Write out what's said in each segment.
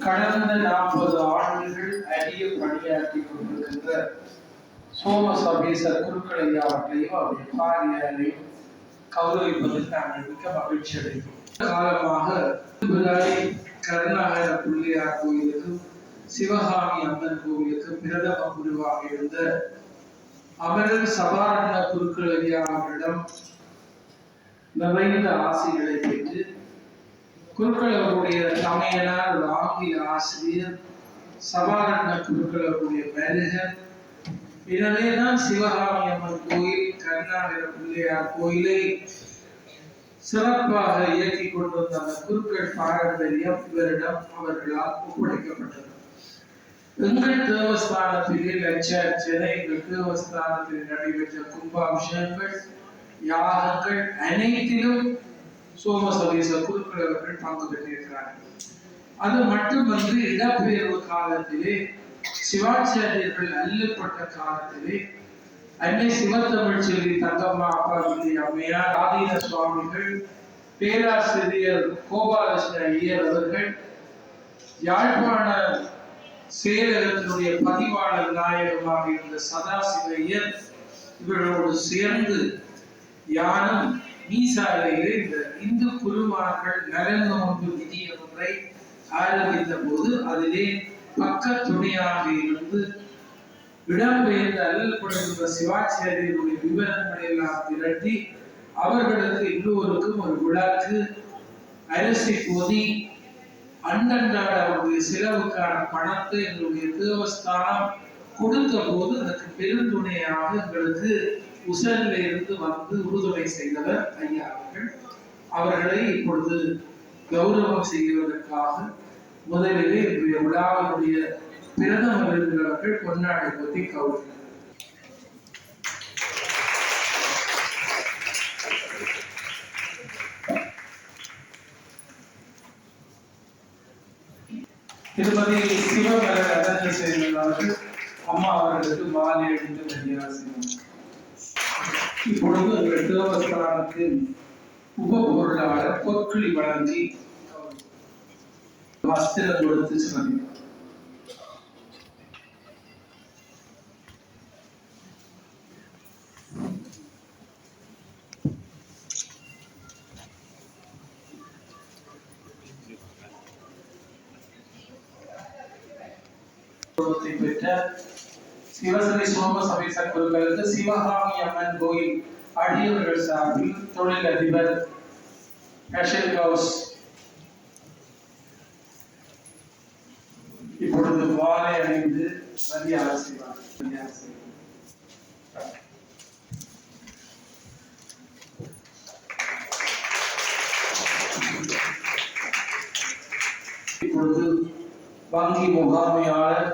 கடந்த நாற்பது ஆண்டுகள் அரிய பணியாற்றி கொண்டிருக்கின்ற சோம சபேச குருக்களையா அவர்களையும் அவருடைய பாரியாரையும் கௌரவிப்பதில் நாங்கள் மிக்க மகிழ்ச்சி அடைகிறோம். காலமாக கருணாகர பிள்ளையார் கோயிலுக்கும் சிவகாமி அம்மன் கோவிலுக்கும் பிரதம குருவாக இருந்த அமரர் சபாரண குருக்கள் ஐயா அவர்களிடம் நிறைந்த ஆசைகளை பெற்று குருக்கள் அவருடைய தமையனார் ஆங்கில ஆசிரியர் சபாரண குருக்கள் அவருடைய மேலகர் எனவேதான் சிவகாமி அம்மன் கோயில் கருணாகர பிள்ளையார் கோயிலை சிறப்பாக இயக்கி கொண்டிருந்த அந்த குருக்கள் பாரம்பரியம் இவரிடம் அவர்களால் ஒப்படைக்கப்பட்டது. எங்கள் தேவஸ்தானத்திலே லட்சார்ச்சனை எங்கள் தேவஸ்தானத்தில் நடைபெற்ற கும்பாபிஷேகங்கள் யாகங்கள் அனைத்திலும் சோமசதீச குருக்கள் குறிப்பிடவர்கள் பங்கு பெற்றிருக்கிறார்கள். அது மட்டுமன்றி இடப்பெயர்வு காலத்திலே சிவாச்சாரியர்கள் அல்லப்பட்ட காலத்திலே அன்னை சிவத்தமிழ் செல்வி தங்கம்மா அப்பா வில்லி அம்மையார் ஆதீன சுவாமிகள் பேராசிரியர் கோபாலகிருஷ்ண ஐயர் அவர்கள் யாழ்ப்பாண செயலகத்தினுடைய பதிவாளர் நாயகமாக இருந்த சதாசிவ ஐயர் இவர்களோடு சேர்ந்து யானும் மீசாலையிலே இந்த இந்து குருமார்கள் நலன் நோன்பு விதிய ஒன்றை ஆரம்பித்த போது அதிலே பக்க துணையாக இருந்து இடம்பெயர்ந்து அல்லல்படுகின்ற சிவாச்சாரியருடைய விவரங்களை எல்லாம் திரட்டி அவர்களுக்கு எல்லோருக்கும் ஒரு விழாக்கு அரிசி பொதி அண்டன்றாட அவருடைய செலவுக்கான பணத்தை எங்களுடைய தேவஸ்தானம் கொடுத்த போது அதற்கு பெருந்துணையாக எங்களுக்கு உசலில் இருந்து வந்து உறுதுணை செய்தவர் ஐயா அவர்கள். அவர்களை இப்பொழுது கௌரவம் செய்வதற்காக முதலிலே இன்றைய விழாவினுடைய பிரதம விருந்தினர்கள் பொன்னாடை பற்றி கௌரவம் திருமதி சிவகரன் அடங்கி அம்மா அவர்களுக்கு மாலை அணிந்து மரியாதை இப்பொழுது எங்கள் தேவஸ்தானத்தின் உபபொருளாளர் பொற்களி வழங்கி வஸ்திரம் கொடுத்து சிறந்தார் சிவசரி சோம சபை சர்வர்களுக்கு சிவகாமி அம்மன் கோயில் அடியவர்கள் சார்பில் தொழிலதிபர் ரஷல் கவுஸ் இப்பொழுது வாழை அணிந்து மரியாதை செய்வார் மரியாதை செய்வார் இப்பொழுது வங்கி முகாமையாளர்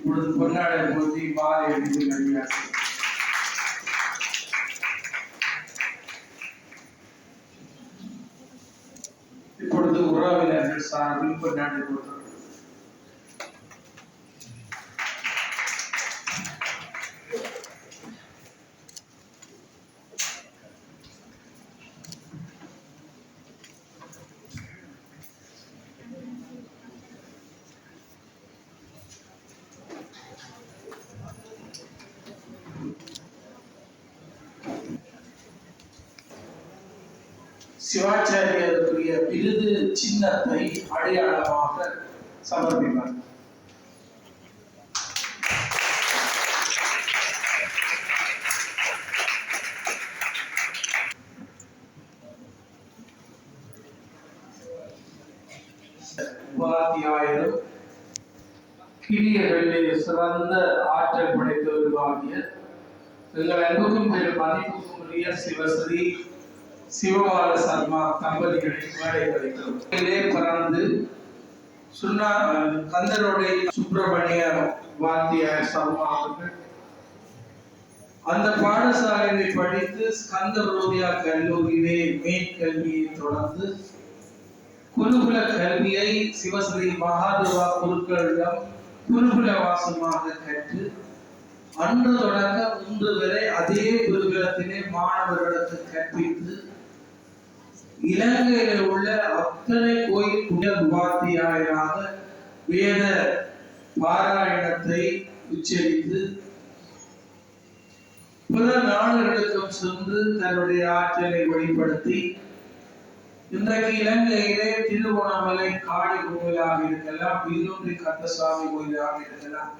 இப்பொழுது பொன்னாடை போற்றி பாலை அணிந்து மரியாதை இப்பொழுது உறவினர்கள் சார்பில் பொன்னாடை போட்டு சிவாச்சாரியருக்குரிய விருது சின்னத்தை அடையாளமாக சமர்ப்பிப்பார். உபாத்தியாயரும் கிளியர்களிலே சிறந்த ஆற்றல் படைத்தவருமாகிய எங்கள் அன்புக்கும் மதிப்புக்கும் உரிய சிவஸ்ரீ சிவபால சர்மா தம்பதிகளை மேடை வைக்கிறோம் பறந்து சுண்ணா கந்தருடைய சுப்பிரமணிய வாத்தியார் சர்மா அவர்கள் அந்த பாடசாலையை படித்து ஸ்கந்த ரோதியா கல்லூரியிலே மேற்கல்வியை தொடர்ந்து குருகுல கல்வியை சிவஸ்ரீ மகாதேவா குருக்களிடம் குருகுல வாசமாக கற்று அன்று தொடங்க இன்று வரை அதே குருகுலத்திலே மாணவர்களுக்கு கற்பித்து இலங்கையில் உள்ள அத்தனை கோயில் புனித உபாத்தியாயராக வேத பாராயணத்தை உச்சரித்து பல நாடுகளுக்கும் சென்று தன்னுடைய ஆற்றலை வெளிப்படுத்தி இன்றைக்கு இலங்கையிலே திருவோணமலை காளி கோவிலாக இருக்கலாம் வில்லூன்றி கந்தசாமி கோயிலாக இருக்கலாம்.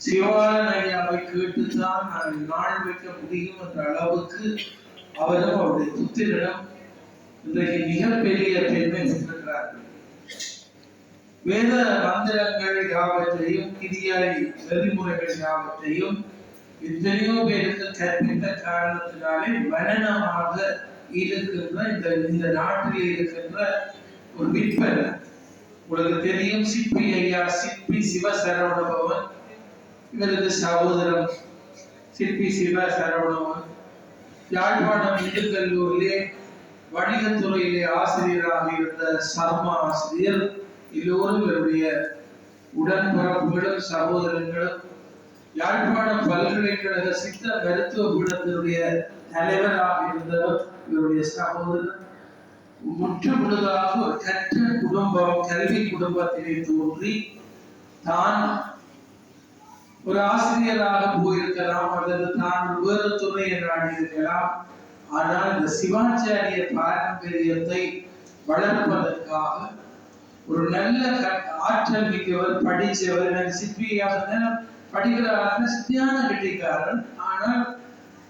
சிவாலன் ஐயாவை கேட்டுத்தான் நான் நாள் வைக்க முடியும் என்ற அளவுக்கு அவரும் அவருடைய புத்திரிடம் இன்றைக்கு மிகப்பெரிய பெருமை பெற்றிருக்கிறார்கள் வேத மந்திரங்கள் யாவற்றையும் கிரியாய் நெறிமுறைகள் யாவற்றையும் எத்தனையோ பேருக்கு கற்பித்த காரணத்தினாலே மரணமாக இருக்கின்ற இந்த இந்த நாட்டில் இருக்கின்ற ஒரு விற்பனை உங்களுக்கு தெரியும் சிற்பி ஐயா சிற்பி சிவசரவணபவன். இவருக்கு சகோதரம் சிற்பி சிவ சரவணவன் யாழ்ப்பாணம் இந்து கல்லூரிலே வணிகத்துறையிலே ஆசிரியராக இருந்த சர்மா ஆசிரியர் எல்லோரும் இவருடைய உடன்பிறப்புகளும் சகோதரங்களும் யாழ்ப்பாண பல்கலைக்கழக சித்த மருத்துவ பீடத்தினுடைய தலைவராக இருந்தவர் இவருடைய சகோதரர். முற்று முழுதாக ஒரு கற்ற குடும்பம் கல்வி குடும்பத்திலே தோன்றி தான் ஒரு ஆசிரியராக போயிருக்கலாம் அல்லது தான் வேறு துறையை நாடியிருக்கலாம் ஆனால் இந்த சிவாச்சாரிய பாரம்பரியத்தை வளர்ப்பதற்காக ஒரு நல்ல க- ஆற்றல் மிக்கவர் படிச்சவர் எனக்கு சிற்பியாக படிக்கிறார்கள் சித்தியான கட்டிக்காரன் ஆனால்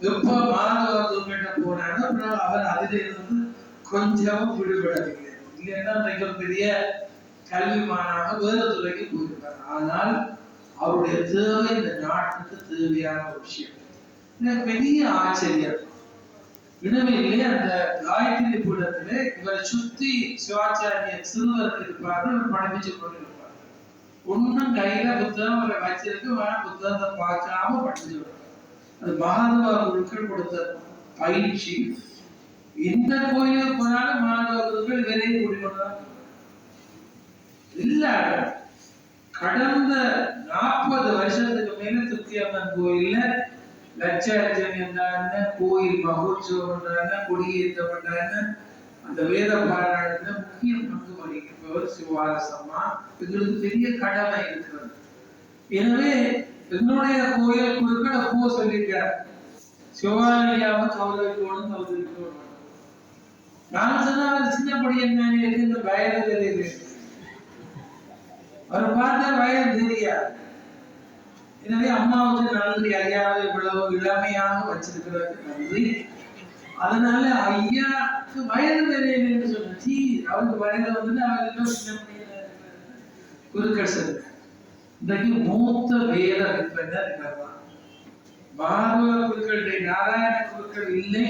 எப்ப மாதவர்கிட்ட போனாரோ அப்புறம் அவர் அதிலிருந்து கொஞ்சம் விடுபடவில்லை. இல்லைன்னா மிகப்பெரிய பெரிய கல்விமானாக வேறு துறைக்கு போயிருக்கார் ஆனால் அவருடைய தேவை இந்த நாட்டுக்கு தேவையான ஒரு விஷயம். எனக்கு பெரிய ஆச்சரியம். இனவிலே அந்த காயத்ரி பீடத்திலே இவரை சுத்தி சிவாச்சாரிய சிறுவர்கள் இருப்பார்கள் இவர் படிப்பிச்சு கொண்டிருப்பார் ஒண்ணும் கையில புத்தகம் அவரை வச்சிருக்கு வேணா புத்தகத்தை பார்க்காம படிச்சு அது மகாதவா குருக்கள் கொடுத்த பயிற்சி. எந்த கோயிலுக்கு போனாலும் மாணவ குருக்கள் இவரையும் கூட்டிக்கொண்டார் இல்ல கடந்த நாற்பது வருஷத்துக்கு மேல திருப்தியம்மன் கோயில்ல லட்சார்ஜன் என்றாங்க கோயில் மகோத்சவம் என்றாங்க கொடியேற்றம் என்றாங்க அந்த வேத பாராயணத்துல முக்கிய பங்கு வகிப்பவர் சிவாரசம்மா. எங்களுக்கு பெரிய கடமை இருக்கிறது. எனவே என்னுடைய கோயில் குழுக்கள் அப்போ சொல்லியிருக்கார் சிவாலயாவை கௌரவிக்கணும் கௌரவிக்கணும் நான் சொன்ன அவர் சின்ன என்ன எனக்கு இந்த வயது தெரியுது. அவர் பார்த்த வயது தெரியாது. எனவே அம்மாவுக்கு நன்றி ஐயாவை இவ்வளவு இளமையாக வச்சிருக்கிறது நன்றி. அதனால ஐயாக்கு வயது தெரியல என்று சொன்னி அவருக்கு வயது வந்து அவர் இன்னும் குருக்கள் இன்றைக்கு மூத்த வேத விற்பனர் இருக்கிறார் மாதவ குருக்களுடைய நாராயண குருக்கள் இல்லை.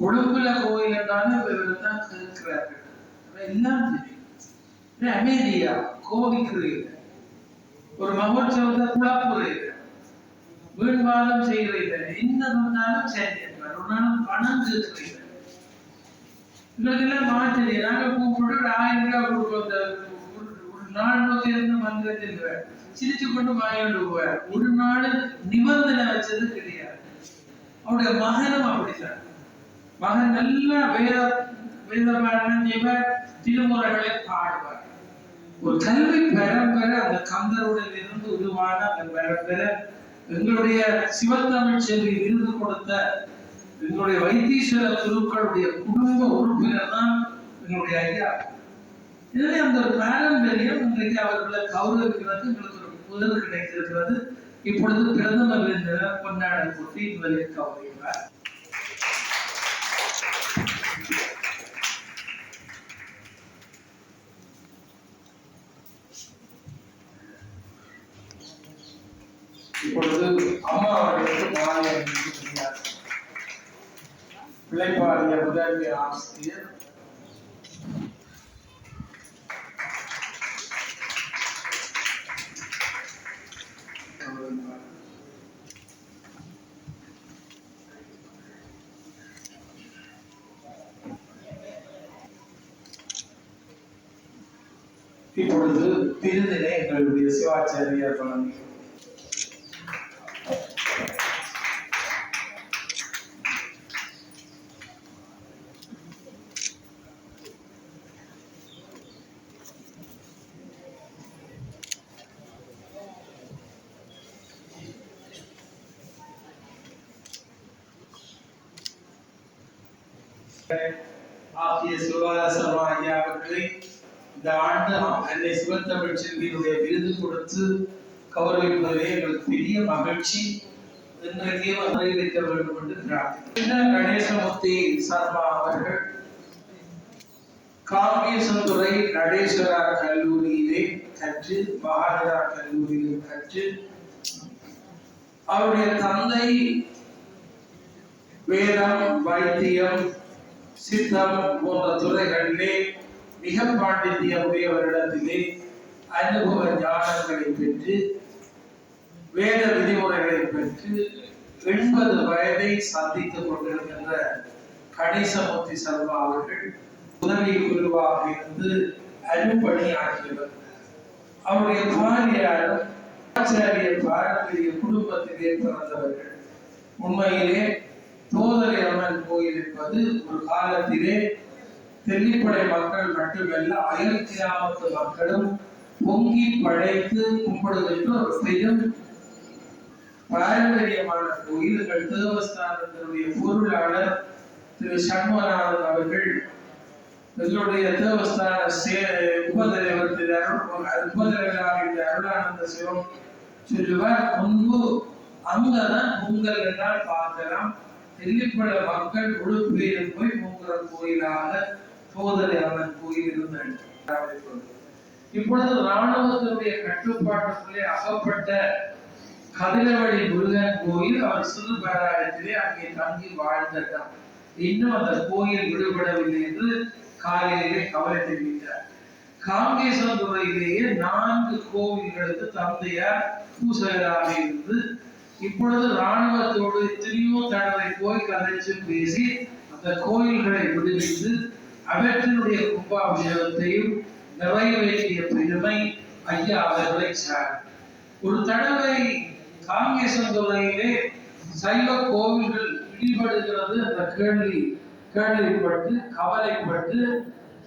கொழும்புல கோயில் என்றாலும் இவர் தான் கேட்கிறார்கள். எல்லாம் தெரியும். அமைதியா கோபிக்கிறீர்கள் ஒரு மகோற்சவத்தை குழப்புறீர்கள் வீண்வாதம் செய்கிறீர்கள் என்ன சொன்னாலும் சரி என்றார். ஒரு நாளும் பணம் கேட்கிறீர்கள் இதெல்லாம் மாற்றி நாங்க கூப்பிட்டு ஒரு ஆயிரம் ரூபாய் கொடுப்போம் இந்த ஒரு- நாள் நோக்கி இருந்து மந்திரத்தில் சிரிச்சு கொண்டு வாங்கிட்டு போவார். ஒரு நாள் நிபந்தனை வச்சது கிடையாது. அவருடைய மகனும் அப்படித்தான். மகன் நல்லா வேத வேத பாடனம் செய்வார். திருமுறைகளை பாடுவார். ஒரு கல்வி பரம்பரை அந்த கந்தருடன் இருந்து உருவான அந்த பரம்பரை எங்களுடைய சிவத்தமிழ் செல்வி விருது கொடுத்த எங்களுடைய வைத்தீஸ்வர குருக்களுடைய குடும்ப உறுப்பினர் தான் எங்களுடைய ஐயா. எனவே அந்த ஒரு பாரம்பரியம் இன்றைக்கு அவர்களை கௌரவிக்கிறது எங்களுக்கு ஒரு புதல் கிடைத்திருக்கிறது. இப்பொழுது பிரதமர் இந்த கொண்டாடல் போட்டி இவரை கௌரவிப்பார் இப்பொழுது அம்மா அவர்களுக்கு மாலை அணிவிக்கிறார் பிள்ளைப்பாடிய உதவி ஆசிரியர். இப்பொழுது திருதினை எங்களுடைய சிவாச்சாரியார் வழங்கி ஆகிய சிவால சர்மா ஐயா அவர்களை இந்த ஆண்டு அன்னை சிவத்தமிழ் செல்வியினுடைய விருது கொடுத்து கௌரவிப்பதிலே எங்களுக்கு பெரிய மகிழ்ச்சி இன்றைக்கே அறிவிக்க வேண்டும் என்று பிரார்த்திக்கிறேன் கணேசமூர்த்தி சர்மா அவர்கள் காங்கேசந்துறை நடேஸ்வரா கல்லூரியிலே கற்று மகாராஜா கல்லூரியிலே கற்று அவருடைய தந்தை வேதம் வைத்தியம் சித்தம் போன்ற துறைகளிலே மிக பாண்டித்யம் உடையவரிடத்திலே அனுபவ ஞானங்களை பெற்று வேத விதிமுறைகளை பெற்று எண்பது வயதை சந்தித்துக் கொண்டிருக்கின்ற கணேசமூர்த்தி சர்மா அவர்கள் உதவி குருவாக இருந்து அரும்பணியாற்றியவர் அவருடைய பாரியாரும் ஆச்சாரிய பாரம்பரிய குடும்பத்திலே பிறந்தவர்கள். உண்மையிலே தோதரை அம்மன் கோயில் என்பது ஒரு காலத்திலே தென்னிப்படை மக்கள் மட்டுமல்ல அயல் கிராமத்து மக்களும் பொங்கி படைத்து கும்பிடுகின்ற ஒரு செய்யும் பாரம்பரியமான கோயில்கள். தேவஸ்தானத்தினுடைய பொருளாளர் திரு சண்முகநாதன் அவர்கள் எங்களுடைய தேவஸ்தான சே- உபதலைவர் திரு அருள் உபதலைவராக அருளானந்த சிவம் சொல்லுவார் முன்பு அங்கதான் பொங்கல் என்றால் பார்க்கலாம். தெல்லிப்பட மக்கள் உடுப்பேரில் போய் பொங்கல் கோயிலாக சோதரை அவன் கோயில் இப்பொழுது ராணுவத்தினுடைய கட்டுப்பாட்டுக்குள்ளே அகப்பட்ட கதிரவழி முருகன் கோயில் அவர் சிறு பேராயத்திலே அங்கே தங்கி வாழ்ந்ததாம் இன்னும் அந்த கோயில் விடுபடவில்லை என்று காலையிலே கவலை தெரிவித்தார். காங்கேசந்துறையிலேயே நான்கு கோவில்களுக்கு தந்தையார் பூசகராக இருந்து இப்பொழுது ராணுவத்தோடு எத்தனையோ தடவை போய் கதைச்சு பேசி அந்த கோயில்களை விடுவித்து அவற்றினுடைய கும்பாபிஷேகத்தையும் நிறைவேற்றிய பெருமை ஐயா அவர்களை சார். ஒரு தடவை காங்கேசந்துறையிலே சைவ கோவில்கள் இடிபடுகிறது அந்த கேள்வி கேள்விப்பட்டு கவலைப்பட்டு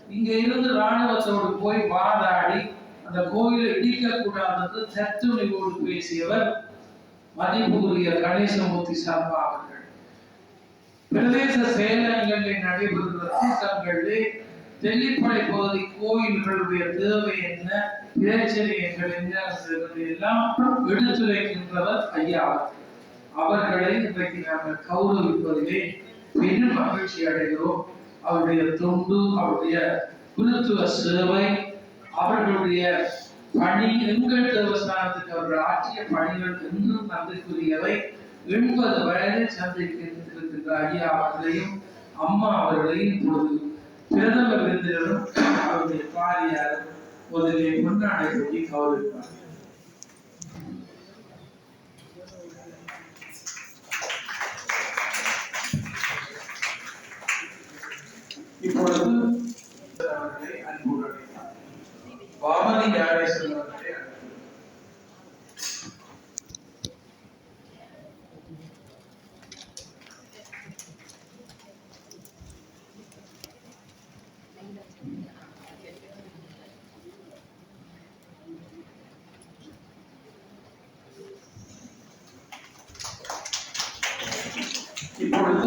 இங்க இருந்து ராணுவத்தோடு போய் வாதாடி அந்த கோயிலை இடிக்க கூடாது தத்துணிவோடு பேசியவர் மதிப்புரிய கணேசமூர்த்தி சர்மா அவர்கள் பிரதேச செயலகங்களில் நடைபெறுகிற கூட்டங்களிலே தெல்லிப்படை பகுதி கோயில்களுடைய தேவை என்ன பிரச்சனைகள் என்ன எல்லாம் எடுத்துரைக்கின்றவர் ஐயா. அவர்களை இன்றைக்கு நாங்கள் கௌரவிப்பதிலே பெரும் மகிழ்ச்சி அடைகிறோம். அவருடைய தொண்டு அவருடைய குருத்துவ சேவை அவர்களுடைய பணி எங்கள் தேவஸ்தானத்துக்கு அவர்கள் ஆற்றிய பணிகள் என்றும் நன்றிக்குரியவை எண்பது வயதை சந்திக்கின்ற ஐயா அவர்களையும் அம்மா அவர்களையும் இப்பொழுது பிரதம விருந்தினரும் அவருடைய பாரியாரும் முதலிலே பொன்னாடை கொட்டி கௌரவிப்பார் இப்பொழுது அவர்களை அன்போடு அழைத்தார். வாமதி ஞானேஸ்வரன் அவர்களை அழைத்தார்.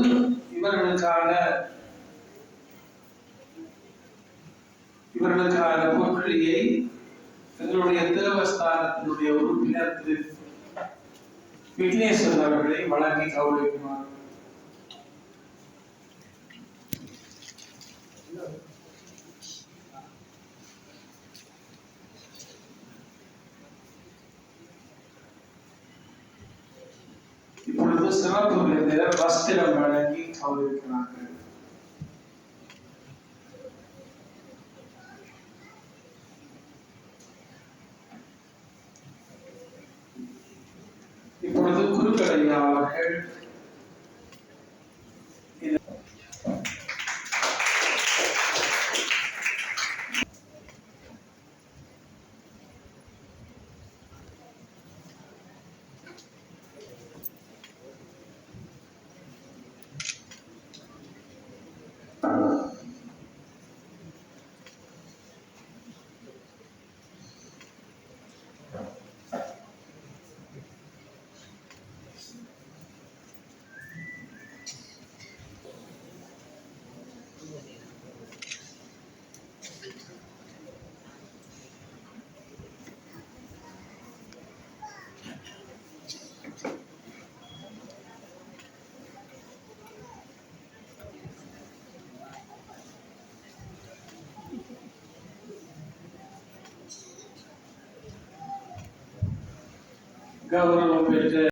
இப்பொழுது இவர்களுக்கான இவர்களுக்கான பொருளியை எங்களுடைய தேவஸ்தானத்தினுடைய உறுப்பினர் திரு விக்னேஸ்வரன் அவர்களை வழங்கி கௌரவிக்குமாறு இப்பொழுது சிறப்பு விருந்தினர் வஸ்திரம் வழங்கி கௌரவிக்கிறார்கள் இப்பொழுது குருக்கடையா அவர்கள் இது- கௌரவம் பெற்ற